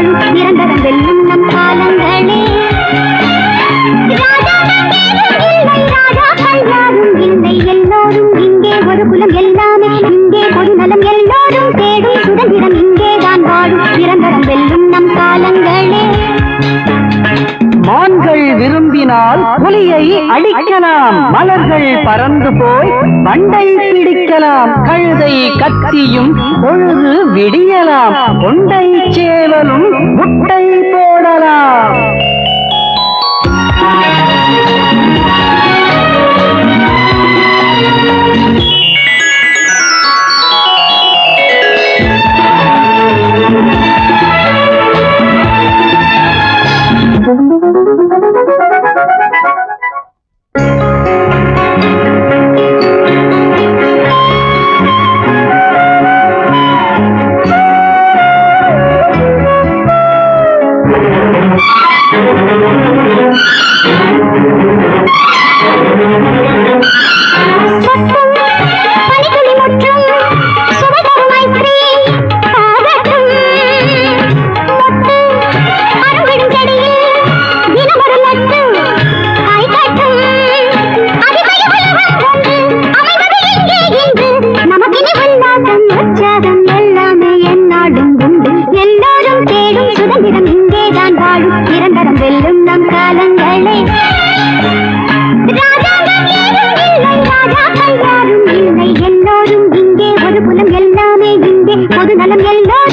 நிரந்தரம் வெல்லும் விரும்பினால் புலியை அடிக்கலாம் மலர்கள் பறந்து போய் வண்டை பிடிக்கலாம். கழுதை கத்தியும் பொழுது விடியலாம். கொண்டை சேவலும் முட்டை போடலாம். உலக நலம் எல்லாம்